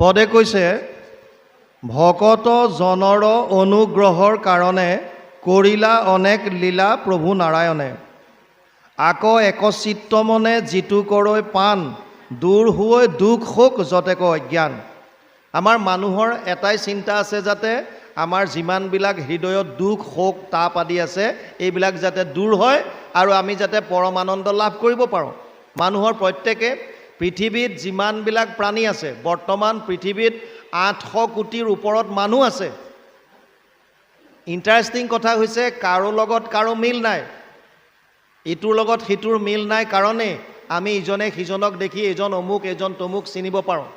পদে কৈছে ভকত জনৰ অনুগ্ৰহৰ কাৰণে কৰিলা অনেক লীলা প্ৰভু নাৰায়ণে। আকৌ একচিত্ত মনে যিটো কৰৈ পাণ দূৰ হৈ দুখ শোক যতেক অজ্ঞান। আমাৰ মানুহৰ এটাই চিন্তা আছে যাতে আমাৰ যিমানবিলাক হৃদয়ত দুখ শোক তাপ আদি আছে এইবিলাক যাতে দূৰ হয় আৰু আমি যাতে পৰম আনন্দ লাভ কৰিব পাৰোঁ। মানুহৰ প্ৰত্যেকে পৃথিৱীত যিমানবিলাক প্ৰাণী আছে বৰ্তমান পৃথিৱীত আঠশ কোটিৰ ওপৰত মানুহ আছে। ইণ্টাৰেষ্টিং কথা হৈছে কাৰো লগত কাৰো মিল নাই। ইটোৰ লগত সিটোৰ মিল নাই কাৰণেই আমি ইজনে সিজনক দেখি এজন অমুক এজন তমুক চিনিব পাৰোঁ।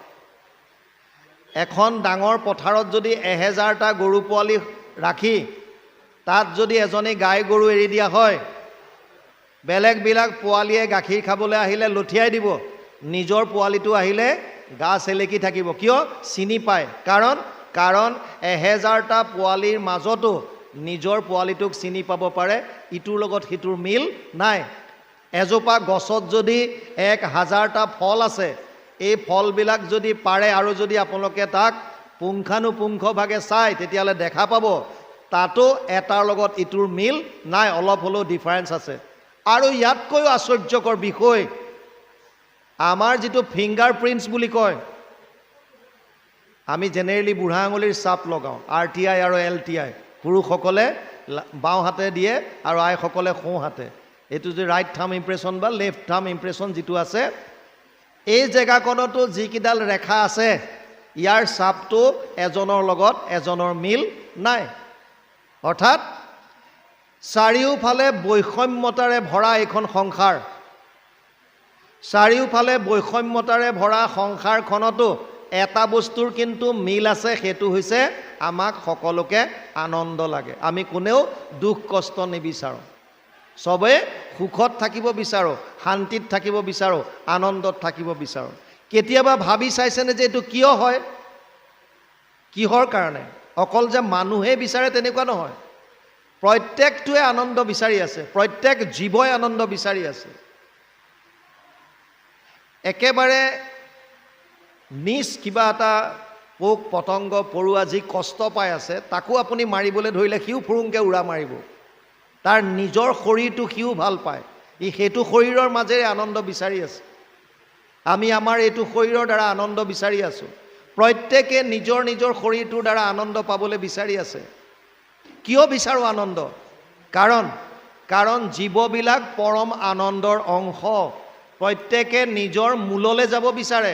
এখন ডাঙৰ পথাৰত যদি এহেজাৰটা গৰু পোৱালি ৰাখি তাত যদি এজনী গাই গৰু এৰি দিয়া হয় বেলেগবিলাক পোৱালীয়ে গাখীৰ খাবলৈ আহিলে লঠিয়াই দিব। নিজৰ পোৱালিটো আহিলে গা চেলেকি থাকিব। কিয়? চিনি পায়। কাৰণ কাৰণ এহেজাৰটা পোৱালিৰ মাজতো নিজৰ পোৱালিটোক চিনি পাব পাৰে ইটোৰ লগত সিটোৰ মিল নাই। এজোপা গছত যদি এক হাজাৰটা ফল আছে এই ফলবিলাক যদি পাৰে আৰু যদি আপোনালোকে তাক পুংখানুপুংখভাৱে চায় তেতিয়াহ'লে দেখা পাব। তাতো এটাৰ লগত ইটোৰ মিল নাই অলপ হ'লেও ডিফাৰেঞ্চ আছে। আৰু ইয়াতকৈও আশ্চৰ্যকৰ বিষয় আমাৰ যিটো ফিংগাৰ প্ৰিণ্টছ বুলি কয় আমি জেনেৰেলি বুঢ়া আঙুলিৰ চাপ লগাওঁ আৰ টি আই আৰু এল টি আই পুৰুষসকলে বাওঁ হাতে দিয়ে আৰু আইসকলে সোঁ হাতে। এইটো যে ৰাইট থাম ইম্প্ৰেশ্যন বা লেফ্ট থাম ইম্প্ৰেশ্যন যিটো আছে এই জেগাকণতো যিকেইডাল ৰেখা আছে ইয়াৰ চাপটো এজনৰ লগত এজনৰ মিল নাই। অৰ্থাৎ চাৰিওফালে বৈষম্যতাৰে ভৰা এইখন সংসাৰ। চাৰিওফালে বৈষম্যতাৰে ভৰা সংসাৰখনতো এটা বস্তুৰ কিন্তু মিল আছে সেইটো হৈছে আমাক সকলোকে আনন্দ লাগে। আমি কোনেও দুখ কষ্ট নিবিচাৰোঁ। চবেই সুখত থাকিব বিচাৰোঁ শান্তিত থাকিব বিচাৰোঁ আনন্দত থাকিব বিচাৰোঁ। কেতিয়াবা ভাবি চাইছেনে যে এইটো কিয় হয়? কিহৰ কাৰণে? অকল যে মানুহে বিচাৰে তেনেকুৱা নহয়। প্ৰত্যেকটোৱে আনন্দ বিচাৰি আছে প্ৰত্যেক জীৱই আনন্দ বিচাৰি আছে। একেবাৰে নিজ কিবা এটা পোক, পতংগ, পৰুৱা যি কষ্ট পাই আছে, তাকো আপুনি মাৰিবলৈ ধৰিলে সিও ফুৰুংকৈ উৰা মাৰিব। তাৰ নিজৰ শৰীৰটো সিও ভালো পায়। ই সেইটো শৰীৰৰ মাজেৰে আনন্দ বিচাৰি আছে। আমি আমাৰ এইটো শৰীৰৰ দ্বাৰা আনন্দ বিচাৰি আছোঁ। প্ৰত্যেকে নিজৰ নিজৰ শৰীৰটোৰ দ্বাৰা আনন্দ পাবলৈ বিচাৰি আছে। কিয় বিচাৰোঁ আনন্দ? কাৰণ কাৰণ জীৱবিলাক পৰম আনন্দৰ অংশ। প্ৰত্যেকে নিজৰ মূললৈ যাব বিচাৰে।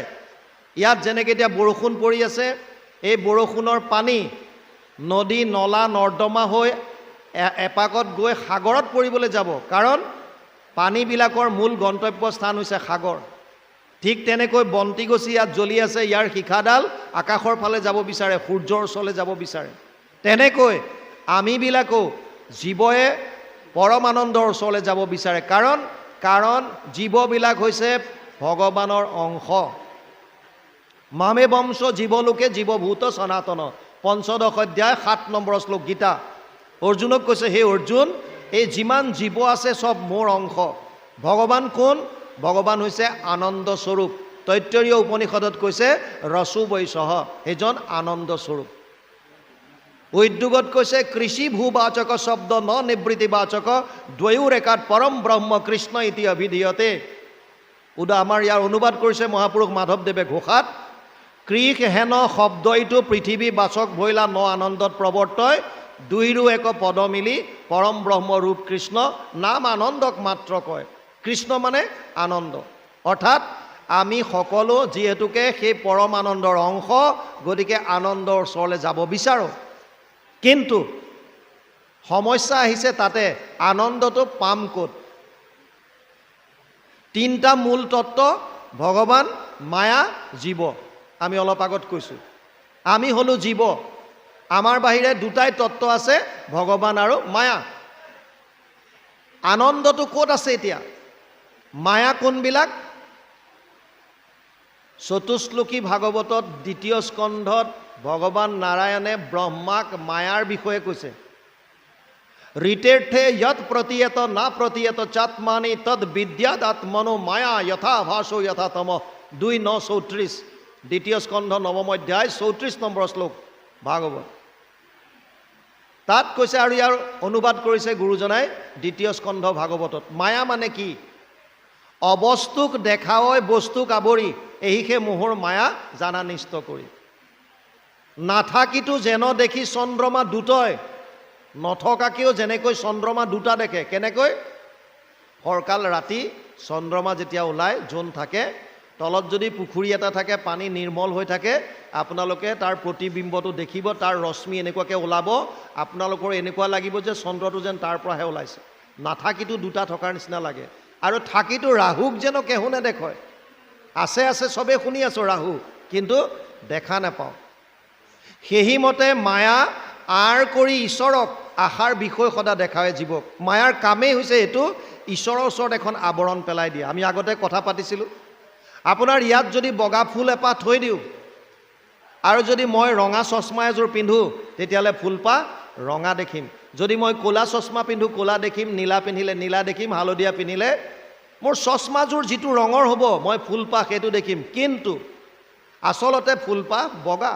ইয়াত যেনেকৈ এতিয়া বৰষুণ পৰি আছে, এই বৰষুণৰ পানী নদী, নলা, নৰ্দমা হৈ এপাকত গৈ সাগৰত পৰিবলৈ যাব। কাৰণ পানীবিলাকৰ মূল গন্তব্য স্থান হৈছে সাগৰ। ঠিক তেনেকৈ বন্তিগছি ইয়াত জ্বলি আছে, ইয়াৰ শিখাডাল আকাশৰ ফালে যাব বিচাৰে, সূৰ্যৰ ওচৰলৈ যাব বিচাৰে। তেনেকৈ আমিবিলাকো জীৱই পৰমানন্দৰ ওচৰলৈ যাব বিচাৰে। কাৰণ কাৰণ জীৱবিলাক হৈছে ভগৱানৰ অংশ। মামে বংশ জীৱলোকে জীৱভূত সনাতন। পঞ্চদশ অধ্যায়, সাত নম্বৰ শ্লোক, গীতা। অৰ্জুনক কৈছে সেই অৰ্জুন, এই যিমান জীৱ আছে চব মোৰ অংশ। ভগৱান কোন? ভগৱান হৈছে আনন্দ স্বৰূপ। তৈত্তৰীয় উপনিষদত কৈছে, ৰসু বৈশহ। সেইজন আনন্দ স্বৰূপ। উদ্যোগত কৈছে কৃষি ভূবাচক শব্দ ন নিবৃত্তিবাচক দ্বয়ো ৰেখাত পৰম ব্ৰহ্ম কৃষ্ণ ইতি অভিধীয়তে। উদা আমাৰ ইয়াৰ অনুবাদ কৰিছে মহাপুৰুষ মাধৱদেৱে ঘোষাত, কৃষ হেন শব্দইটো পৃথিৱী বাচক ভৈলা ন আনন্দত প্ৰৱৰ্তয়, দুইৰো এক পদ মিলি পৰম ব্ৰহ্ম ৰূপ কৃষ্ণ নাম আনন্দক মাত্ৰ কয়। কৃষ্ণ মানে আনন্দ। অৰ্থাৎ, আমি সকলো যিহেতুকে সেই পৰম আনন্দৰ অংশ, গতিকে আনন্দৰ ওচৰলৈ যাব বিচাৰোঁ। কিন্তু সমস্যা আহিছে তাতে, আনন্দটো পাম ক'ত? তিনিটা মূল তত্ত্ব, ভগৱান, মায়া, জীৱ। আমি অলপ আগত কৈছোঁ। আমি হ'লোঁ জীৱ। আমাৰ বাহিৰে দুটাই তত্ত্ব আছে, ভগৱান আৰু মায়া। আনন্দটো ক'ত আছে এতিয়া? মায়া কোনবিলাক? চতুশ্লোকী ভাগৱতত দ্বিতীয় স্কন্ধত ভগৱান নাৰায়ণে ব্ৰহ্মাক মায়াৰ বিষয়ে কৈছে। ঋতেৰ্থে যৎ প্ৰতীয়ত না প্ৰতীয়ত চাত্মানি তদ বিদ্যাদাত্মনো মায়া যথা ভাষো যথা দুই ন চৌত্ৰিছ দ্বিতীয় স্কন্ধ, নৱম অধ্যায় চৌত্ৰিছ নম্বৰ শ্লোক, ভাগৱত। তাত কৈছে আৰু ইয়াৰ অনুবাদ কৰিছে গুৰুজনাই, দ্বিতীয় স্কন্ধ, ভাগৱতত। মায়া মানে কি? অবস্তুক দেখাৱই বস্তুক আৱৰি, এহিষে মোহৰ মায়া জানা নিষ্ট কৰি। নাথাকিতো যেন দেখি চন্দ্ৰমা দুটই নথকাকেও যেনেকৈ চন্দ্ৰমা দুটা দেখে কেনেকৈ? ফৰকাল ৰাতি চন্দ্ৰমা যেতিয়া ওলায় জোন থাকে তলত যদি পুখুৰী এটা থাকে পানী নিৰ্মল হৈ থাকে আপোনালোকে তাৰ প্ৰতিবিম্বটো দেখিব তাৰ ৰশ্মি এনেকুৱাকৈ ওলাব আপোনালোকৰ এনেকুৱা লাগিব যে চন্দ্ৰটো যেন তাৰ পৰাহে ওলাইছে। নাথাকিতো দুটা থকাৰ নিচিনা লাগে। আৰু থাকিতো ৰাহুক যেন কেহু নেদেখয়। আছে আছে চবেই শুনি আছোঁ ৰাহু কিন্তু দেখা নাপাওঁ। সেইমতে মায়া আঁৰ কৰি ঈশ্বৰক আশাৰ বিষয় সদায় দেখায় জীৱক। মায়াৰ কামেই হৈছে এইটো ঈশ্বৰৰ ওচৰত এখন আৱৰণ পেলাই দিয়া। আমি আগতে কথা পাতিছিলোঁ। আপোনাৰ ইয়াত যদি বগা ফুল এপাহ থৈ দিওঁ আৰু যদি মই ৰঙা চশমা এযোৰ পিন্ধোঁ তেতিয়াহ'লে ফুলপাহ ৰঙা দেখিম। যদি মই ক'লা চশমা পিন্ধোঁ ক'লা দেখিম নীলা পিন্ধিলে নীলা দেখিম হালধীয়া পিন্ধিলে মোৰ চশমাযোৰ যিটো ৰঙৰ হ'ব মই ফুলপাহ সেইটো দেখিম। কিন্তু আচলতে ফুলপাহ বগা।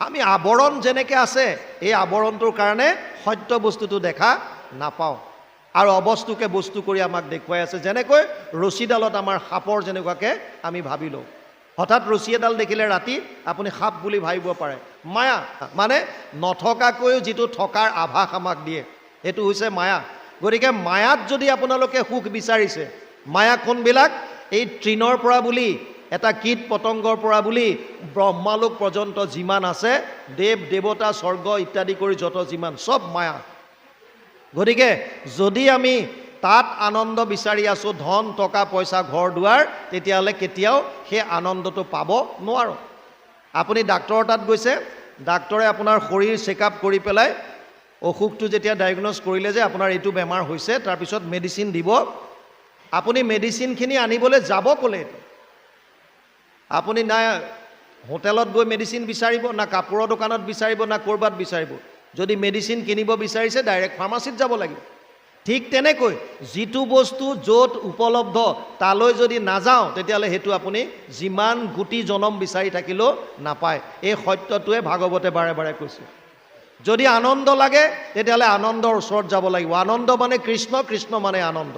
আমি আৱৰণ যেনেকৈ আছে, এই আৱৰণটোৰ কাৰণে সত্য বস্তুটো দেখা নাপাওঁ। আৰু অবস্তুকে বস্তু কৰি আমাক দেখুৱাই আছে, যেনেকৈ ৰছীডালত আমাৰ সাপৰ যেনেকুৱাকৈ আমি ভাবি লওঁ হঠাৎ ৰছী এডাল দেখিলে ৰাতি আপুনি সাপ বুলি ভাবিব পাৰে। মায়া মানে নথকাকৈও যিটো থকাৰ আভাস আমাক দিয়ে, সেইটো হৈছে মায়া। গতিকে মায়াত যদি আপোনালোকে সুখ বিচাৰিছে, মায়া কোনবিলাক? এই তৃণৰ পৰা বুলি এটা কীট পতংগৰ পৰা বুলি ব্ৰহ্মালোক পৰ্যন্ত যিমান আছে দেৱ দেৱতা স্বৰ্গ ইত্যাদি কৰি যত যিমান চব মায়া। গতিকে যদি আমি তাত আনন্দ বিচাৰি আছোঁ ধন টকা পইচা ঘৰ দুৱাৰ তেতিয়াহ'লে কেতিয়াও সেই আনন্দটো পাব নোৱাৰোঁ। আপুনি ডাক্তৰৰ তাত গৈছে ডাক্তৰে আপোনাৰ শৰীৰ চেকআপ কৰি পেলাই অসুখটো যেতিয়া ডায়েগন'জ কৰিলে যে আপোনাৰ এইটো বেমাৰ হৈছে তাৰপিছত মেডিচিন দিব। আপুনি মেডিচিনখিনি আনিবলৈ যাব ক'লে এইটো? আপুনি না হোটেলত গৈ মেডিচিন বিচাৰিব, না কাপোৰৰ দোকানত বিচাৰিব, না ক'ৰবাত বিচাৰিব। যদি মেডিচিন কিনিব বিচাৰিছে, ডাইৰেক্ট ফাৰ্মাচীত যাব লাগিব। ঠিক তেনেকৈ যিটো বস্তু য'ত উপলব্ধ, তালৈ যদি নাযাওঁ, তেতিয়াহ'লে সেইটো আপুনি যিমান গুটি জনম বিচাৰি থাকিলেও নাপায়। এই সত্যটোৱে ভাগৱতে বাৰে বাৰে কৈছে। যদি আনন্দ লাগে, তেতিয়াহ'লে আনন্দৰ ওচৰত যাব লাগিব। আনন্দ মানে কৃষ্ণ কৃষ্ণ মানে আনন্দ।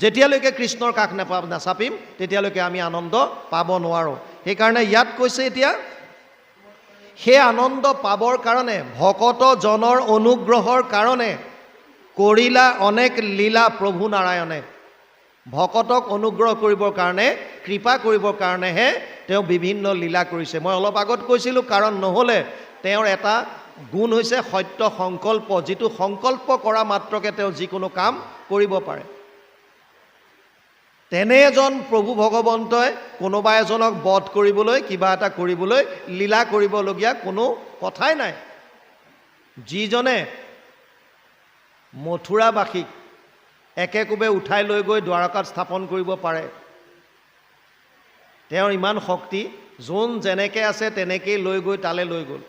যেতিয়ালৈকে কৃষ্ণৰ কাষ নাপা নাচাপিম তেতিয়ালৈকে আমি আনন্দ পাব নোৱাৰোঁ। সেইকাৰণে ইয়াত কৈছে এতিয়া সেই আনন্দ পাবৰ কাৰণে ভকতজনৰ অনুগ্ৰহৰ কাৰণে কৰিলা অনেক লীলা প্ৰভু নাৰায়ণে। ভকতক অনুগ্ৰহ কৰিবৰ কাৰণে কৃপা কৰিবৰ কাৰণেহে তেওঁ বিভিন্ন লীলা কৰিছে। মই অলপ আগত কৈছিলোঁ কাৰণ নহ'লে তেওঁৰ এটা গুণ হৈছে সত্য সংকল্প যিটো সংকল্প কৰা মাত্ৰকে তেওঁ যিকোনো কাম কৰিব পাৰে। তেনে এজন প্ৰভু ভগৱন্তই কোনোবা এজনক বধ কৰিবলৈ কিবা এটা কৰিবলৈ লীলা কৰিবলগীয়া কোনো কথাই নাই। যিজনে মথুৰাবাসীক একেকোবে উঠাই লৈ গৈ দ্বাৰকাত স্থাপন কৰিব পাৰে তেওঁৰ ইমান শক্তি যোন যেনেকৈ আছে তেনেকেই লৈ গৈ তালৈ লৈ গ'ল।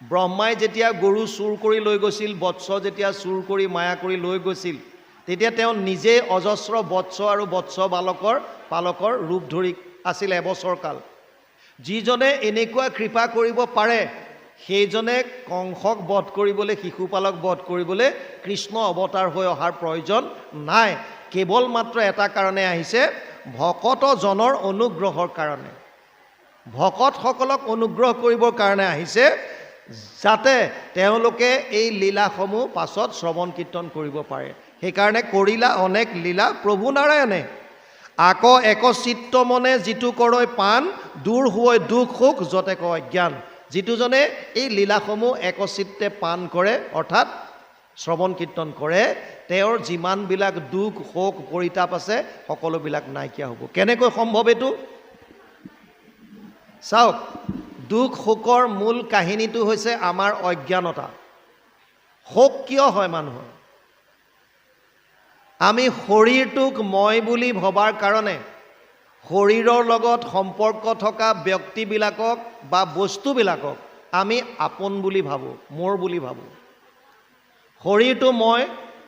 ব্ৰহ্মাই যেতিয়া গৰু চুৰ কৰি লৈ গৈছিল বৎস যেতিয়া চুৰ কৰি মায়া কৰি লৈ গৈছিল তেতিয়া তেওঁ নিজে অজস্ৰ বৎস আৰু বৎস বালকৰ পালকৰ ৰূপ ধৰি আছিল এবছৰ কাল যিজনে এনেকুৱা কৃপা কৰিব পাৰে সেইজনে কংসক বধ কৰিবলৈ শিশুপালক বধ কৰিবলৈ কৃষ্ণ অৱতাৰ হৈ অহাৰ প্ৰয়োজন নাই। কেৱল মাত্ৰ এটা কাৰণে আহিছে ভকতজনৰ অনুগ্ৰহৰ কাৰণে। ভকতসকলক অনুগ্ৰহ কৰিবৰ কাৰণে আহিছে যাতে তেওঁলোকে এই লীলাসমূহ পাছত শ্ৰৱণ কীৰ্তন কৰিব পাৰে। সেইকাৰণে কৰিলা অনেক লীলা প্ৰভু নাৰায়ণে। আকৌ একচিত্ত মনে যিটো কৰৈ পাণ দূৰ হৈ দুখ সুখ যতে কয় জ্ঞান। যিটোজনে এই লীলাসমূহ একচিত্তে পাণ কৰে অৰ্থাৎ শ্ৰৱণ কীৰ্তন কৰে তেওঁৰ যিমানবিলাক দুখ শোক পৰিতাপ আছে সকলোবিলাক নাইকিয়া হ'ব। কেনেকৈ সম্ভৱ এইটো? চাওক দুখ শোকৰ মূল কাহিনীটো হৈছে আমাৰ অজ্ঞানতা। শোক কিয় হয় মানুহৰ? আমি শৰীৰটোক মই বুলি ভবাৰ কাৰণে শৰীৰৰ লগত সম্পৰ্ক থকা ব্যক্তিবিলাকক বা বস্তুবিলাকক আমি আপোন বুলি ভাবোঁ মোৰ বুলি ভাবোঁ। শৰীৰটো মই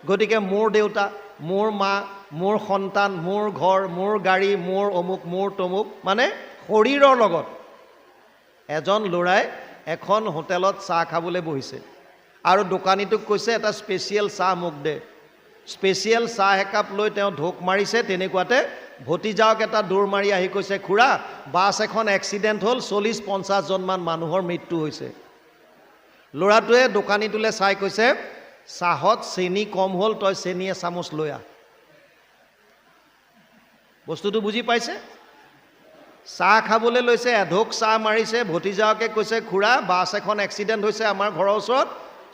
গতিকে মোৰ দেউতা মোৰ মা মোৰ সন্তান মোৰ ঘৰ মোৰ গাড়ী মোৰ অমুক মোৰ তমুক মানে শৰীৰৰ লগত এজন ল'ৰাই এখন হোটেলত চাহ খাবলৈ বহিছে। আৰু দোকানীটোক কৈছে এটা স্পেচিয়েল চাহ মোক দে। স্পেচিয়েল চাহ একাপ লৈ তেওঁ ঢোক মাৰিছে, তেনেকুৱাতে ভতিজাওক এটা দৌৰ মাৰি আহি কৈছে, খুৰা, বাছ এখন এক্সিডেণ্ট হ'ল চল্লিছ পঞ্চাছজনমান মানুহৰ মৃত্যু হৈছে। ল'ৰাটোৱে দোকানীটোলৈ চাই কৈছে, চাহত চেনি কম হ'ল, তই চেনি এচামুচ লৈ আহ। বস্তুটো বুজি পাইছে? চাহ খাবলৈ লৈছে, এঢোক চাহ মাৰিছে, ভতিজাকে কৈছে, খুৰা, বাছ এখন এক্সিডেণ্ট হৈছে আমাৰ ঘৰৰ ওচৰত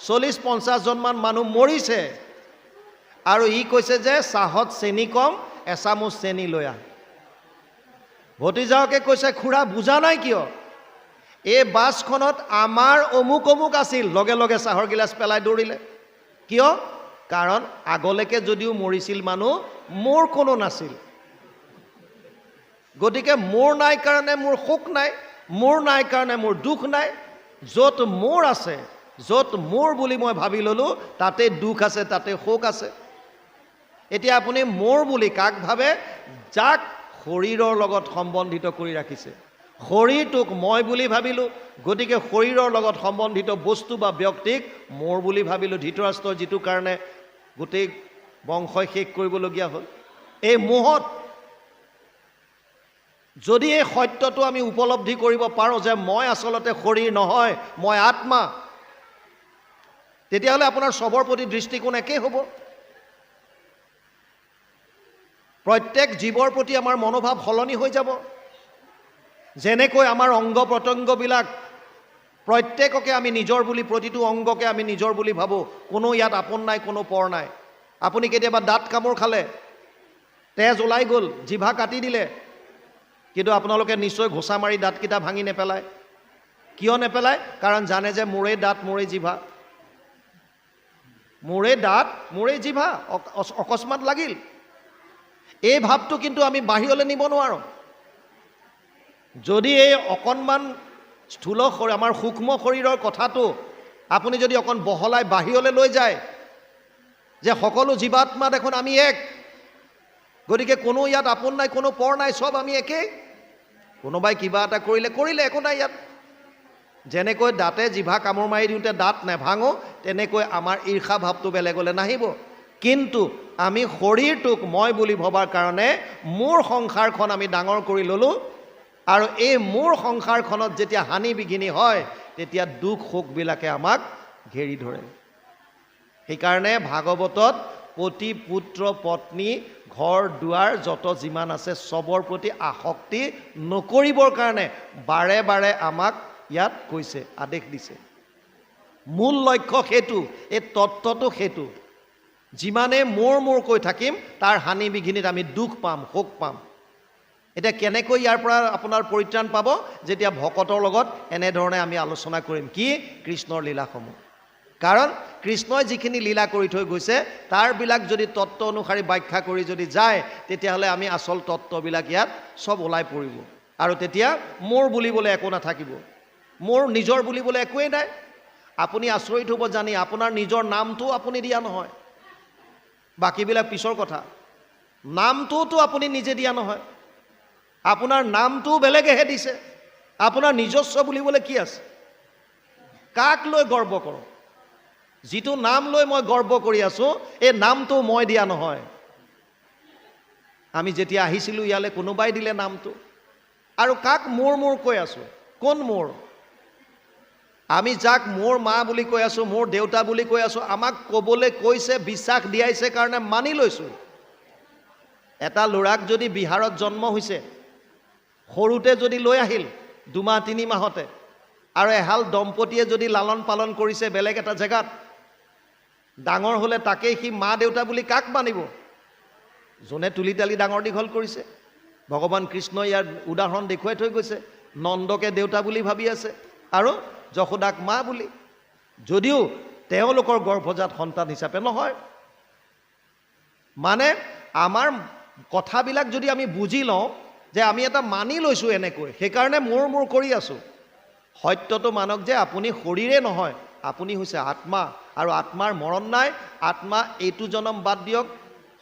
চল্লিছ পঞ্চাছজনমান মানুহ মৰিছে। আৰু ই কৈছে যে চাহত চেনি কম এচামুচ চেনি লৈ আহ। ভতিজাকে কৈছে, খুৰা, বুজা নাই কিয়? এই বাছখনত আমাৰ অমুক অমুক আছিল। লগে লগে চাহৰ গিলাচ পেলাই দৌৰিলে। কিয়? কাৰণ আগলৈকে যদিও মৰিছিল মানুহ, মোৰ কোনো নাছিল। গতিকে মোৰ নাই কাৰণে মোৰ সুখ নাই, মোৰ নাই কাৰণে মোৰ দুখ নাই। য'ত মোৰ আছে, য'ত মোৰ বুলি মই ভাবি ল'লোঁ, তাতে দুখ আছে, তাতে সুখ আছে। এতিয়া আপুনি মোৰ বুলি কাক ভাবে? যাক শৰীৰৰ লগত সম্বন্ধিত কৰি ৰাখিছে। শৰীৰটোক মই বুলি ভাবিলোঁ গতিকে শৰীৰৰ লগত সম্বন্ধিত বস্তু বা ব্যক্তিক মোৰ বুলি ভাবিলোঁ। ধৃতৰাষ্ট্ৰৰ যিটো কাৰণে গোটেই বংশই শেষ কৰিবলগীয়া হ'ল। এই মোহত যদি এই সত্যটো আমি উপলব্ধি কৰিব পাৰোঁ যে মই আচলতে শৰীৰ নহয় মই আত্মা তেতিয়াহ'লে আপোনাৰ চবৰ প্ৰতি দৃষ্টিকোণ একেই হ'ব। প্ৰত্যেক জীৱৰ প্ৰতি আমাৰ মনোভাৱ সলনি হৈ যাব। যেনেকৈ আমাৰ অংগ প্ৰত্যংগবিলাক প্ৰত্যেককে আমি নিজৰ বুলি প্ৰতিটো অংগকে আমি নিজৰ বুলি ভাবোঁ কোনো ইয়াত আপোন নাই কোনো পৰ নাই। আপুনি কেতিয়াবা দাঁত কামোৰ খালে তেজ ওলাই গ'ল জিভা কাটি দিলে কিন্তু আপোনালোকে নিশ্চয় ঘোচা মাৰি দাঁতকেইটা ভাঙি নেপেলায়। কিয় নেপেলায়? কাৰণ জানে যে মোৰেই দাঁত মোৰেই জিভা। মোৰেই দাঁত মোৰেই জিভা অকস্মাত লাগিল। এই ভাৱটো কিন্তু আমি বাহিৰলৈ নিব নোৱাৰোঁ। যদি এই অকণমান স্থূল শৰীৰ আমাৰ সূক্ষ্ম শৰীৰৰ কথাটো আপুনি যদি অকণ বহলাই বাহিৰলৈ লৈ যায় যে সকলো জীৱাত্মা দেখোন আমি এক গতিকে কোনো ইয়াত আপোন নাই কোনো পৰ নাই চব আমি একেই। কোনোবাই কিবা এটা কৰিলে কৰিলে একো নাই ইয়াত। যেনেকৈ দাঁতে জিভা কামোৰ মাৰি দিওঁতে দাঁত নেভাঙো তেনেকৈ আমাৰ ঈৰ্ষা ভাৱটো বেলেগলৈ নাহিব। কিন্তু আমি শৰীৰটোক মই বুলি ভবাৰ কাৰণে মোৰ সংসাৰখন আমি ডাঙৰ কৰি ল'লোঁ আৰু এই মোৰ সংসাৰখনত যেতিয়া হানি বিঘিনি হয় তেতিয়া দুখ শোকবিলাকে আমাক ঘেৰি ধৰে। সেইকাৰণে ভাগৱতত পতি পুত্ৰ পত্নী ঘৰ দুৱাৰ যত যিমান আছে চবৰ প্ৰতি আসক্তি নকৰিবৰ কাৰণে বাৰে বাৰে আমাক ইয়াত কৈছে আদেশ দিছে। মূল লক্ষ্য সেইটো এই তত্ত্বটো সেইটো। যিমানে মোৰ মোৰ কৈ থাকিম তাৰ হানি বিঘিনিত আমি দুখ পাম শোক পাম। এতিয়া কেনেকৈ ইয়াৰ পৰা আপোনাৰ পৰিত্ৰাণ পাব? যেতিয়া ভকতৰ লগত এনেধৰণে আমি আলোচনা কৰিম কি? কৃষ্ণৰ লীলাসমূহ। কাৰণ কৃষ্ণই যিখিনি লীলা কৰি থৈ গৈছে তাৰবিলাক যদি তত্ত্ব অনুসাৰী ব্যাখ্যা কৰি যদি যায় তেতিয়াহ'লে আমি আচল তত্ত্ববিলাক ইয়াত চব ওলাই পৰিব। আৰু তেতিয়া মোৰ বুলিবলৈ একো নাথাকিব। মোৰ নিজৰ বুলিবলৈ একোৱেই নাই। আপুনি আচৰিত হ'ব জানি আপোনাৰ নিজৰ নামটো আপুনি দিয়া নহয়। বাকীবিলাক পিছৰ কথা। নামটোতো আপুনি নিজে দিয়া নহয়। আপোনাৰ নামটোও বেলেগেহে দিছে। আপোনাৰ নিজস্ব বুলিবলৈ কি আছে? কাক লৈ গৰ্ব কৰোঁ? যিটো নাম লৈ মই গৰ্ব কৰি আছোঁ এই নামটো মই দিয়া নহয়। আমি যেতিয়া আহিছিলোঁ ইয়ালৈ কোনোবাই দিলে নামটো। আৰু কাক মোৰ মোৰ কৈ আছোঁ? কোন মোৰ? আমি যাক মোৰ মা বুলি কৈ আছোঁ মোৰ দেউতা বুলি কৈ আছোঁ আমাক ক'বলৈ কৈছে বিশ্বাস দিয়াইছে কাৰণে মানি লৈছোঁ। এটা ল'ৰাক যদি বিহাৰত জন্ম হৈছে সৰুতে যদি লৈ আহিল দুমাহ তিনি মাহতে আৰু এহাল দম্পতীয়ে যদি লালন পালন কৰিছে বেলেগ এটা জেগাত ডাঙৰ হ'লে তাকেই সি মা দেউতা বুলি কাক মানিব? যোনে তুলি তালি ডাঙৰ দীঘল কৰিছে। ভগৱান কৃষ্ণই ইয়াৰ উদাহৰণ দেখুৱাই থৈ গৈছে নন্দকে দেউতা বুলি ভাবি আছে। আৰু যশোদাক মা বুলি। যদিও তেওঁলোকৰ গৰ্ভজাত সন্তান হিচাপে নহয়। মানে আমাৰ কথাবিলাক যদি আমি বুজি লওঁ যে আমি এটা মানি লৈছোঁ এনেকৈ সেইকাৰণে মোৰ মোৰ কৰি আছোঁ। সত্যটো মানক যে আপুনি শৰীৰে নহয় আপুনি হৈছে আত্মা আৰু আত্মাৰ মৰণ নাই। আত্মা এইটো জনম বাদ দিয়ক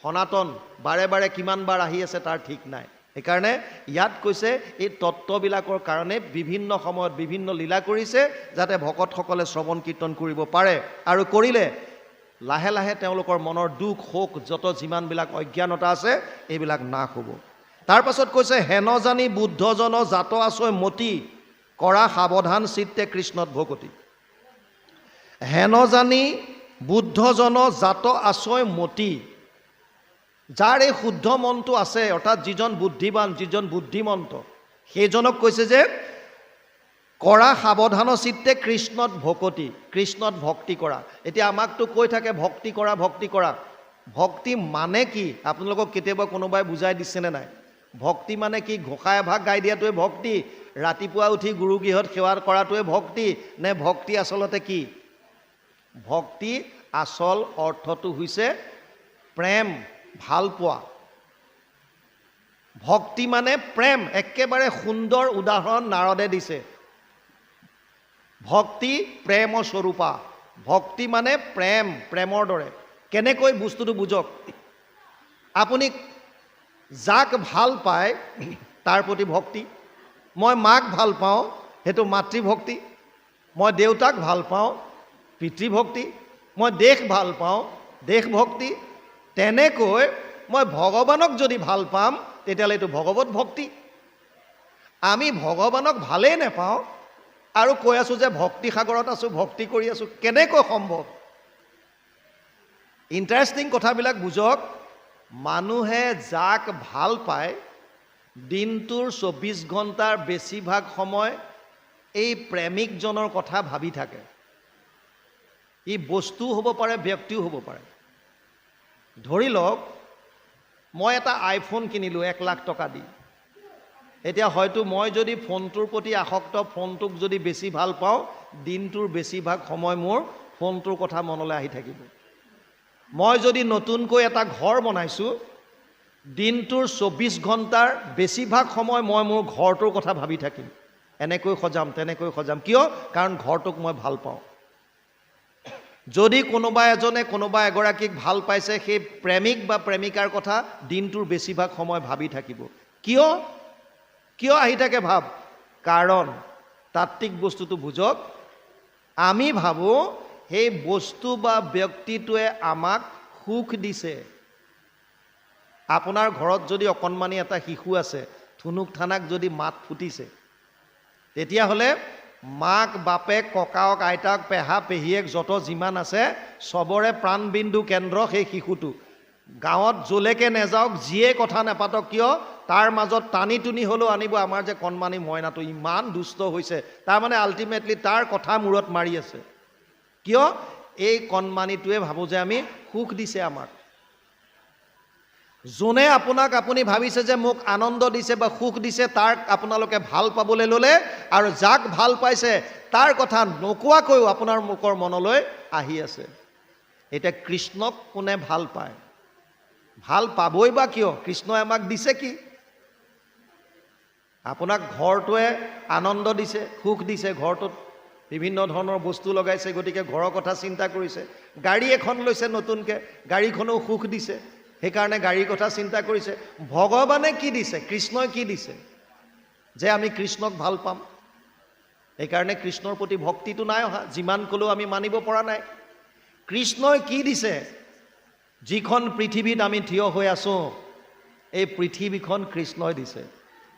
সনাতন বাৰে বাৰে কিমান বাৰ আহি আছে তাৰ ঠিক নাই। সেইকাৰণে ইয়াত কৈছে এই তত্ত্ববিলাকৰ কাৰণে বিভিন্ন সময়ত বিভিন্ন লীলা কৰিছে যাতে ভকতসকলে শ্ৰৱণ কীৰ্তন কৰিব পাৰে। আৰু কৰিলে লাহে লাহে তেওঁলোকৰ মনৰ দুখ শোক যত যিমানবিলাক অজ্ঞানতা আছে এইবিলাক নাশ হ'ব। তাৰ পাছত কৈছে হেন জানি বুদ্ধজন জাত আছয় মতি কৰা সাৱধান চিত্তে কৃষ্ণত ভকতি। হেন জানি বুদ্ধজন জাত আছয় মতি যাৰ এই শুদ্ধ মনটো আছে অৰ্থাৎ যিজন বুদ্ধিবান যিজন বুদ্ধিমন্ত সেইজনক কৈছে যে কৰা সাৱধান চিত্তে কৃষ্ণত ভকতি কৃষ্ণত ভক্তি কৰা। এতিয়া আমাকতো কৈ থাকে ভক্তি কৰা ভক্তি কৰা। ভক্তি মানে কি? আপোনালোকক কেতিয়াবা কোনোবাই বুজাই দিছেনে নাই? ভক্তি মানে কি? ঘোষা এভাগ গাই দিয়াটোৱে ভক্তি ৰাতিপুৱা উঠি গুৰুগৃহত সেৱা কৰাটোৱে ভক্তি নে ভক্তি আচলতে কি? ভক্তি আচল অৰ্থটো হৈছে প্ৰেম। ভাল পোৱা। ভক্তি মানে প্ৰেম একেবাৰে সুন্দৰ উদাহৰণ নাৰদে দিছে। ভক্তি প্ৰেম স্বৰূপা। ভক্তি মানে প্ৰেম প্ৰেমৰ দৰে। কেনেকৈ বস্তুটো বুজক? আপুনি যাক ভাল পায় তাৰ প্ৰতি ভক্তি। মই মাক ভাল পাওঁ সেইটো মাতৃভক্তি। মই দেউতাক ভাল পাওঁ পিতৃভক্তি। মই দেশ ভাল পাওঁ দেশভক্তি। তেনেকৈ মই ভগৱানক যদি ভাল পাম তেতিয়াহ'লে এইটো ভগৱত ভক্তি। আমি ভগৱানক ভালেই নেপাওঁ আৰু কৈ আছোঁ যে ভক্তি সাগৰত আছোঁ ভক্তি কৰি আছোঁ কেনেকৈ সম্ভৱ? ইণ্টাৰেষ্টিং কথাবিলাক বুজক। মানুহে যাক ভাল পায় দিনটোৰ চৌবিছ ঘণ্টাৰ বেছিভাগ সময় এই প্ৰেমিকজনৰ কথা ভাবি থাকে। ই বস্তুও হ'ব পাৰে ব্যক্তিও হ'ব পাৰে। ধৰি লওক মই এটা আইফোন কিনিলোঁ এক লাখ টকা দি। এতিয়া হয়তো মই যদি ফোনটোৰ প্ৰতি আসক্ত ফোনটোক যদি বেছি ভাল পাওঁ দিনটোৰ বেছিভাগ সময় মোৰ ফোনটোৰ কথা মনলৈ আহি থাকিব। মই যদি নতুনকৈ এটা ঘৰ বনাইছোঁ দিনটোৰ চৌবিছ ঘণ্টাৰ বেছিভাগ সময় মই মোৰ ঘৰটোৰ কথা ভাবি থাকিম। এনেকৈ সজাম তেনেকৈ সজাম। কিয়? কাৰণ ঘৰটোক মই ভাল পাওঁ। যদি কোনোবা এজনে কোনোবা এগৰাকীক ভাল পাইছে সেই প্ৰেমিক বা প্ৰেমিকাৰ কথা দিনটোৰ বেছিভাগ সময় ভাবি থাকিব। কিয়? কিয় আহি থাকে ভাৱ কাৰণ তাত্ত্বিক বস্তুটো বুজক। আমি ভাবোঁ সেই বস্তু বা ব্যক্তিটোৱে আমাক সুখ দিছে। আপোনাৰ ঘৰত যদি অকণমানি এটা শিশু আছে থুনুক থানাক যদি মাত ফুটিছে তেতিয়াহ'লে মাক বাপেক ককাওক আইতাক পেহা পেহীয়েক যত যিমান আছে চবৰে প্ৰাণবিন্দু কেন্দ্ৰ সেই শিশুটো। গাঁৱত যলৈকে নেযাওক যিয়ে কথা নেপাতক কিয় তাৰ মাজত টানি টুনি হ'লেও আনিব। আমাৰ যে কণমানি মইনাটো ইমান দুষ্ট হৈছে তাৰমানে আল্টিমেটলি তাৰ কথা মূৰত মাৰি আছে। কিয়? এই কণমানিটোৱে ভাবোঁ যে আমি সুখ দিছে আমাক। যোনে আপোনাক আপুনি ভাবিছে যে মোক আনন্দ দিছে বা সুখ দিছে তাৰ আপোনালোকে ভালো পাবলৈ ল'লে আৰু যাক ভালো পাইছে, তাৰ কথা নোকোৱাকৈও আপোনাৰ মুখৰ মনলৈ আহি আছে। এতিয়া কৃষ্ণক কোনে ভালো পায়? ভালো পাবই বা কিয়? কৃষ্ণই আমাক দিছে কি? আপোনাক ঘৰটোৱে আনন্দ দিছে, সুখ দিছে, ঘৰটোত বিভিন্ন ধৰণৰ বস্তু লগাইছে, গতিকে ঘৰৰ কথা চিন্তা কৰিছে। গাড়ী এখন লৈছে নতুনকৈ গাড়ীখনেও সুখ দিছে। সেইকাৰণে গাড়ীৰ কথা চিন্তা কৰিছে ভগৱানে কি দিছে কৃষ্ণই কি দিছে? যে আমি কৃষ্ণক ভাল পাম। সেইকাৰণে কৃষ্ণৰ প্ৰতি ভক্তিটো নাই অহা যিমান ক'লেও আমি মানিব পৰা নাই। কৃষ্ণই কি দিছে? যিখন পৃথিৱীত আমি থিয় হৈ আছোঁ এই পৃথিৱীখন কৃষ্ণই দিছে।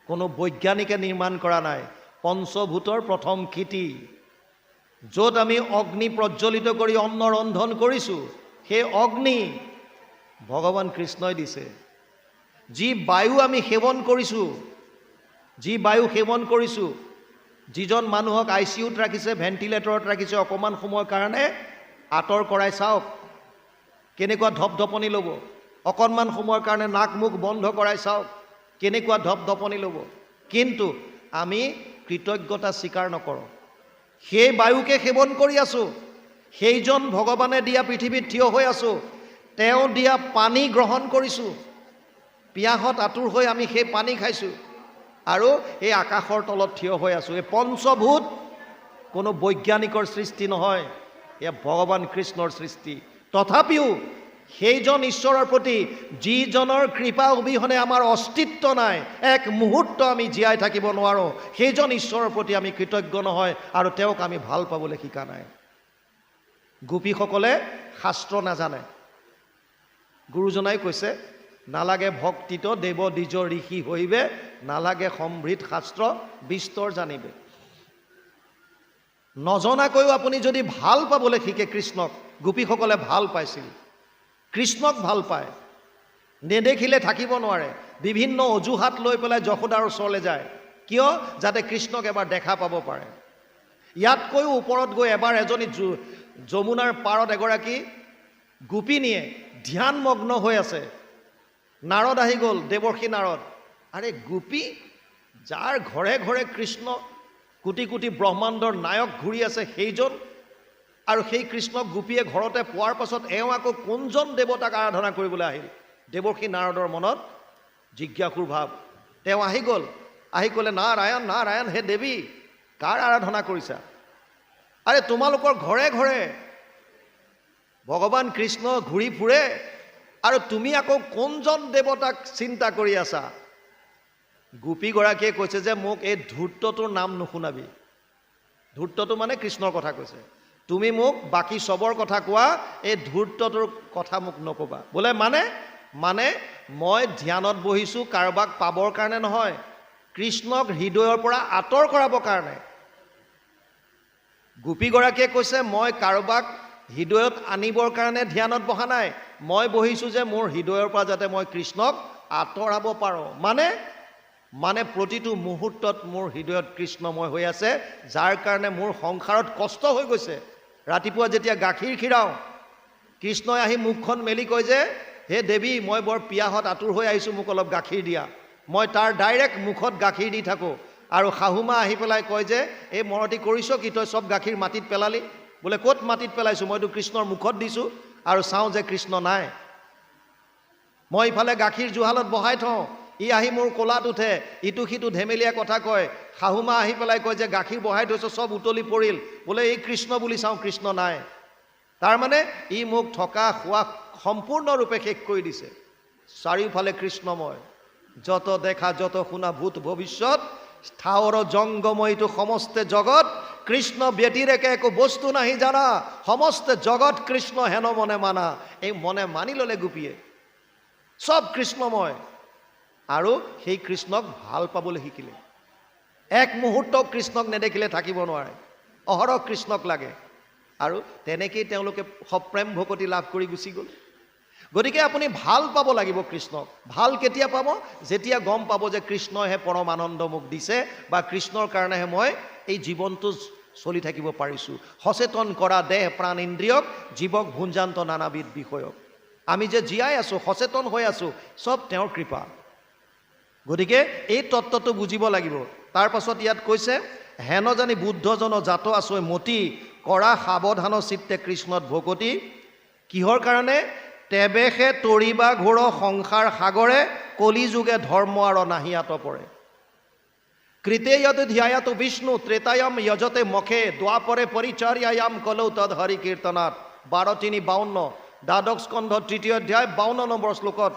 কোনো বৈজ্ঞানিকে নিৰ্মাণ কৰা নাই। পঞ্চভূতৰ প্ৰথম কৃতি য'ত আমি অগ্নি প্ৰজ্বলিত কৰি অন্ন ৰন্ধন কৰিছোঁ। সেই অগ্নি ভগৱান কৃষ্ণই দিছে। যি বায়ু আমি সেৱন কৰিছোঁ যি বায়ু সেৱন কৰিছোঁ যিজন মানুহক আই চি ইউত ৰাখিছে ভেণ্টিলেটৰত ৰাখিছে অকণমান সময়ৰ কাৰণে আঁতৰ কৰাই চাওক কেনেকুৱা ধপধপনি ল'ব। অকণমান সময়ৰ কাৰণে নাক মুখ বন্ধ কৰাই চাওক কেনেকুৱা ধপধপনি ল'ব। কিন্তু আমি কৃতজ্ঞতা স্বীকাৰ নকৰোঁ। সেই বায়ুকে সেৱন কৰি আছোঁ। সেইজন ভগৱানে দিয়া পৃথিৱীত থিয় হৈ আছোঁ। তেওঁ দিয়া পানী গ্ৰহণ কৰিছোঁ। পিয়াহত আঁতোৰ হৈ আমি সেই পানী খাইছোঁ। আৰু এই আকাশৰ তলত থিয় হৈ আছোঁ। এই পঞ্চভূত কোনো বৈজ্ঞানিকৰ সৃষ্টি নহয়। এয়া ভগৱান কৃষ্ণৰ সৃষ্টি। তথাপিও সেইজন ঈশ্বৰৰ প্ৰতি যিজনৰ কৃপা অবিহনে আমাৰ অস্তিত্ব নাই এক মুহূৰ্ত আমি জীয়াই থাকিব নোৱাৰোঁ। সেইজন ঈশ্বৰৰ প্ৰতি আমি কৃতজ্ঞ নহয় আৰু তেওঁক আমি ভাল পাবলৈ শিকা নাই। গোপীসকলে শাস্ত্ৰ নাজানে। গুৰুজনাই কৈছে নালাগে ভক্তিত দেৱ দ্বিজ ঋষি হৈবে নালাগে সমৃদ্ধ শাস্ত্ৰ বিস্তৰ জানিবে। নজনাকৈও আপুনি যদি ভাল পাবলৈ শিকে কৃষ্ণক গোপীসকলে ভাল পাইছিল। কৃষ্ণক ভাল পায়। নেদেখিলে থাকিব নোৱাৰে। বিভিন্ন অজুহাত লৈ পেলাই যশোদাৰ ওচৰলৈ যায়। কিয়? যাতে কৃষ্ণক এবাৰ দেখা পাব পাৰে। ইয়াতকৈও ওপৰত গৈ এবাৰ এজনী যমুনাৰ পাৰত এগৰাকী গোপিনীয়ে ধ্যানমগ্ন হৈ আছে। নাৰদ আহি গ'ল দেৱৰ্ষী নাৰদ। আৰে গোপী যাৰ ঘৰে ঘৰে কৃষ্ণ কোটি কোটি ব্ৰহ্মাণ্ডৰ নায়ক ঘূৰি আছে সেইজন আৰু সেই কৃষ্ণক গোপীয়ে ঘৰতে পোৱাৰ পাছত এওঁ আকৌ কোনজন দেৱতাক আৰাধনা কৰিবলৈ আহিল? দেৱৰ্ষী নাৰদৰ মনত জিজ্ঞাসুৰ ভাৱ। তেওঁ আহি গ'ল। আহি ক'লে নাৰায়ণ নাৰায়ণ হে দেৱী কাৰ আৰাধনা কৰিছা? আৰে তোমালোকৰ ঘৰে ঘৰে ভগৱান কৃষ্ণ ঘূৰি ফুৰে আৰু তুমি আকৌ কোনজন দেৱতাক চিন্তা কৰি আছা? গোপীগৰাকীয়ে কৈছে যে মোক এই ধূৰ্তটোৰ নাম নুশুনাবি। ধূৰ্তটো মানে কৃষ্ণৰ কথা কৈছে। তুমি মোক বাকী চবৰ কথা কোৱা এই ধূৰ্তটোৰ কথা মোক নক'বা। বোলে মানে? মানে মই ধ্যানত বহিছোঁ কাৰোবাক পাবৰ কাৰণে নহয়। কৃষ্ণক হৃদয়ৰ পৰা আঁতৰ কৰাবৰ কাৰণে। গোপীগৰাকীয়ে কৈছে মই কাৰোবাক হৃদয়ত আনিবৰ কাৰণে ধ্যানত বহা নাই। মই বহিছোঁ যে মোৰ হৃদয়ৰ পৰা যাতে মই কৃষ্ণক আঁতৰাব পাৰোঁ। মানে মানে প্ৰতিটো মুহূৰ্তত মোৰ হৃদয়ত কৃষ্ণময় হৈ আছে যাৰ কাৰণে মোৰ সংসাৰত কষ্ট হৈ গৈছে। ৰাতিপুৱা যেতিয়া গাখীৰ খীৰাওঁ কৃষ্ণই আহি মুখখন মেলি কয় যে হে দেৱী মই বৰ পিয়াহত আঁতৰ হৈ আহিছোঁ মোক অলপ গাখীৰ দিয়া। মই তাৰ ডাইৰেক্ট মুখত গাখীৰ দি থাকোঁ। আৰু শাহুমা আহি পেলাই কয় যে এই মৰতি কৰিছ কি? তই চব গাখীৰ মাটিত পেলালি। বোলে ক'ত মাটিত পেলাইছোঁ? মইতো কৃষ্ণৰ মুখত দিছোঁ আৰু চাওঁ যে কৃষ্ণ নাই। মই ইফালে গাখীৰ জুহালত বহাই থওঁ ই আহি মোৰ কোলাত উঠে ইটো সিটো ধেমেলীয়া কথা কয়। শাহুমা আহি পেলাই কয় যে গাখীৰ বহাই থৈছোঁ চব উতলি পৰিল। বোলে এই কৃষ্ণ বুলি চাওঁ কৃষ্ণ নাই। তাৰমানে ই মোক থকা খোৱা সম্পূৰ্ণৰূপে শেষ কৰি দিছে। চাৰিওফালে কৃষ্ণময়। যত দেখা যত শুনা ভূত ভৱিষ্যত স্থাৱৰ জংগময়টো সমস্তে জগত। কৃষ্ণ ব্যতিৰেকে একো বস্তু নাহি জানা, সমস্তে জগত কৃষ্ণ হেন মনে মানা, এই মনে মানি ল'লে গোপীয়ে। চব কৃষ্ণময়। আৰু সেই কৃষ্ণক ভালো পাবলৈ শিকিলে। এক মুহূৰ্ত কৃষ্ণক নেদেখিলে থাকিব নোৱাৰে। অহৰহ কৃষ্ণক লাগে। আৰু তেনেকেই তেওঁলোকে সপ্ৰেম ভকতি লাভ কৰি গুচি গ'ল। গতিকে আপুনি ভালো পাব লাগিব কৃষ্ণক। ভালো কেতিয়া পাব? যেতিয়া গম পাব যে কৃষ্ণইহে পৰম আনন্দ মোক দিছে বা কৃষ্ণৰ কাৰণেহে মই এই জীৱনটো চলি থাকিব পাৰিছোঁ। সচেতন কৰা দেহ প্ৰাণ ইন্দ্ৰিয়ক জীৱক ভুঞ্জান্ত নানাবিধ বিষয়ক। আমি যে জীয়াই আছোঁ সচেতন হৈ আছোঁ চব তেওঁৰ কৃপা। গতিকে এই তত্ত্বটো বুজিব লাগিব। তাৰ পাছত ইয়াত কৈছে হেন জানি বুদ্ধজন জাত আছৈ মতি কৰা সাৱধান চিত্তে কৃষ্ণত ভকতি। কিহৰ কাৰণে? তেবেশে তৰিবা ঘোৰ সংসাৰ সাগৰে কলিযুগে ধৰ্ম আৰু নাহিয়াত পৰে কৃতে যদ ধ্যায়াত বিষ্ণু ত্ৰেতায়ম যজতে মখে দ্বাপৰে পৰিচাৰ্যায়াম কলৌ তদ হৰি কীৰ্তনাত বাৰ তিনি বাৱন্ন দ্বাদশ স্কন্ধ তৃতীয় অধ্যায় বাৱন্ন নম্বৰ শ্লোকত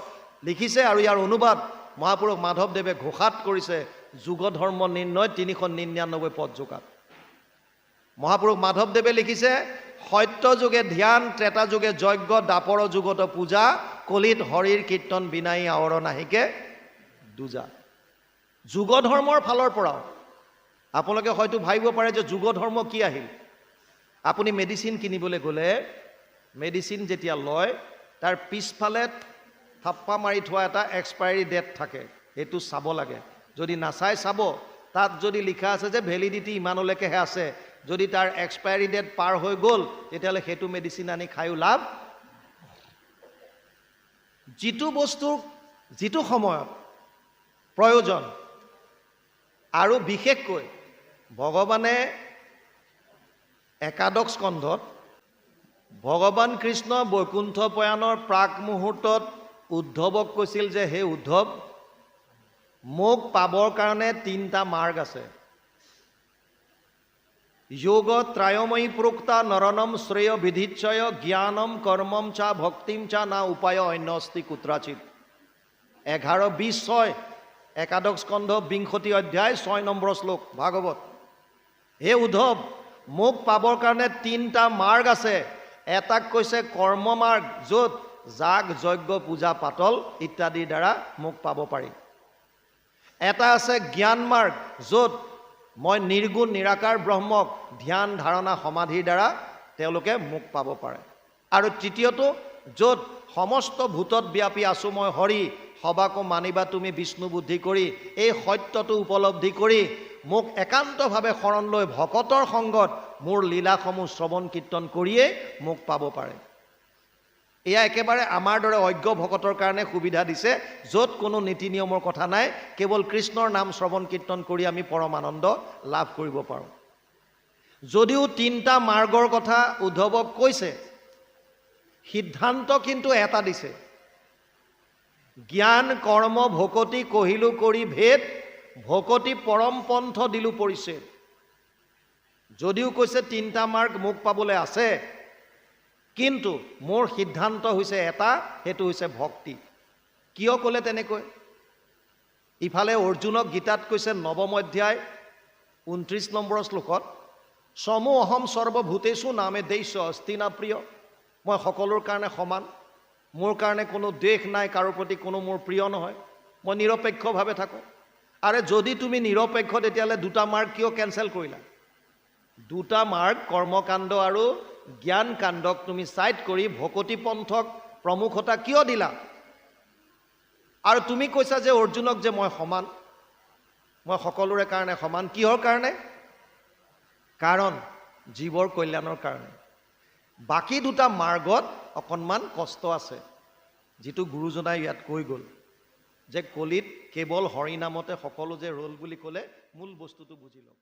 লিখিছে আৰু ইয়াৰ অনুবাদ মহাপুৰুষ মাধৱদেৱে ঘোষাত কৰিছে যুগ ধৰ্ম নিৰ্ণয় তিনিশ নিৰান্নব্বৈ পদ যোগাত। মহাপুৰুষ মাধৱদেৱে লিখিছে সত্য যুগে ধ্যান ত্ৰেতা যুগে যজ্ঞ দাপৰ যুগত পূজা কলিত হৰিৰ কীৰ্তন বিনাই আৱৰ নাহিকে দুজা। যুগ ধৰ্মৰ ফালৰ পৰাও। আপোনালোকে হয়তো ভাবিব পাৰে যে যুগ ধৰ্ম কি আহিল? আপুনি মেডিচিন কিনিবলৈ গ'লে মেডিচিন যেতিয়া লয় তাৰ পিছফালে থাপ্পা মাৰি থোৱা এটা এক্সপায়াৰী ডেট থাকে। সেইটো চাব লাগে। যদি নাচাই চাব তাত যদি লিখা আছে যে ভেলিডিটি ইমানলৈকেহে আছে যদি তাৰ এক্সপায়াৰী ডেট পাৰ হৈ গ'ল তেতিয়াহ'লে সেইটো মেডিচিন আনি খায়ো লাভ যিটো বস্তুৰ যিটো সময়ত প্ৰয়োজন আৰু বিশেষকৈ ভগৱানে একাদশ স্কন্ধত ভগৱান কৃষ্ণ বৈকুণ্ঠ প্ৰয়াণৰ প্ৰাক মুহূৰ্তত উদ্ধৱক কৈছিল যে সেই উদ্ধৱ মোক পাবৰ কাৰণে তিনিটা মাৰ্গ আছে। যোগ ত্ৰায়ময়ী প্ৰোক্তা নৰনম শ্ৰেয় বিধিচ্ছয় জ্ঞানম কৰ্মম চা ভক্তিম চা না উপায় অন্য অস্তি কুত্ৰাচিত। এঘাৰ বিছ ছয় একাদশ স্কন্ধ বিংশতি অধ্যায় ছয় নম্বৰ শ্লোক ভাগৱত। হে উদ্ধৱ মোক পাবৰ কাৰণে তিনিটা মাৰ্গ আছে। এটাক কৈছে কৰ্ম মাৰ্গ য'ত যাগ যজ্ঞ পূজা পাতল ইত্যাদিৰ দ্বাৰা মোক পাব পাৰি। এটা আছে জ্ঞান মাৰ্গ য'ত মই নিৰ্গুণ নিৰাকাৰ ব্ৰহ্মক ধ্যান ধাৰণা সমাধিৰ দ্বাৰা তেওঁলোকে মোক পাব পাৰে। আৰু তৃতীয়টো য'ত সমস্ত ভূতত ব্যাপী আছোঁ মই হৰি সবাকো মানিবা তুমি বিষ্ণু বুদ্ধি কৰি এই সত্যটো উপলব্ধি কৰি মোক একান্তভাৱে শৰণ লৈ ভকতৰ সংগত মোৰ লীলাসমূহ শ্ৰৱণ কীৰ্তন কৰিয়ে মোক পাব পাৰে। এয়া একেবাৰে আমাৰ দৰে অজ্ঞ ভকতৰ কাৰণে সুবিধা দিছে য'ত কোনো নীতি নিয়মৰ কথা নাই কেৱল কৃষ্ণৰ নাম শ্ৰৱণ কীৰ্তন কৰি আমি পৰম আনন্দ লাভ কৰিব পাৰোঁ। যদিও তিনিটা মাৰ্গৰ কথা উদ্ধৱক কৈছে সিদ্ধান্ত কিন্তু এটা দিছে। জ্ঞান কৰ্ম ভকতি কহিলো কৰি ভেদ ভকতি পৰম পন্থ দিলো পৰিছে। যদিও কৈছে তিনিটা মাৰ্গ মোক পাবলৈ আছে কিন্তু মোৰ সিদ্ধান্ত হৈছে এটা সেইটো হৈছে ভক্তি। কিয় ক'লে তেনেকৈ? ইফালে অৰ্জুনক গীতাত কৈছে নৱম অধ্যায় ঊনত্ৰিছ নম্বৰ শ্লোকত চমু অহম সৰ্বভূতেশু নামে দেশ অস্তিনা প্ৰিয়। মই সকলোৰ কাৰণে সমান মোৰ কাৰণে কোনো দেশ নাই কাৰো প্ৰতি কোনো মোৰ প্ৰিয় নহয় মই নিৰপেক্ষভাৱে থাকোঁ। আৰে যদি তুমি নিৰপেক্ষ তেতিয়াহ'লে দুটা মাৰ্গ কিয় কেঞ্চেল কৰিলা? দুটা মাৰ্গ কৰ্মকাণ্ড আৰু জ্ঞান কাণ্ডক তুমি ছাইড কৰি ভকতি পন্থক প্ৰমুখতা কিয় দিলা? আৰু তুমি কৈছা যে অৰ্জুনক যে মই সমান মই সকলোৰে কাৰণে সমান। কিহৰ কাৰণে? কাৰণ জীৱৰ কল্যাণৰ কাৰণে। বাকী দুটা মাৰ্গত অকণমান কষ্ট আছে। যিটো গুৰুজনাই ইয়াত কৈ গ'ল যে কলিত কেৱল হৰিনামতে সকলো যে ৰ'ল বুলি ক'লে মূল বস্তুটো বুজি লওক।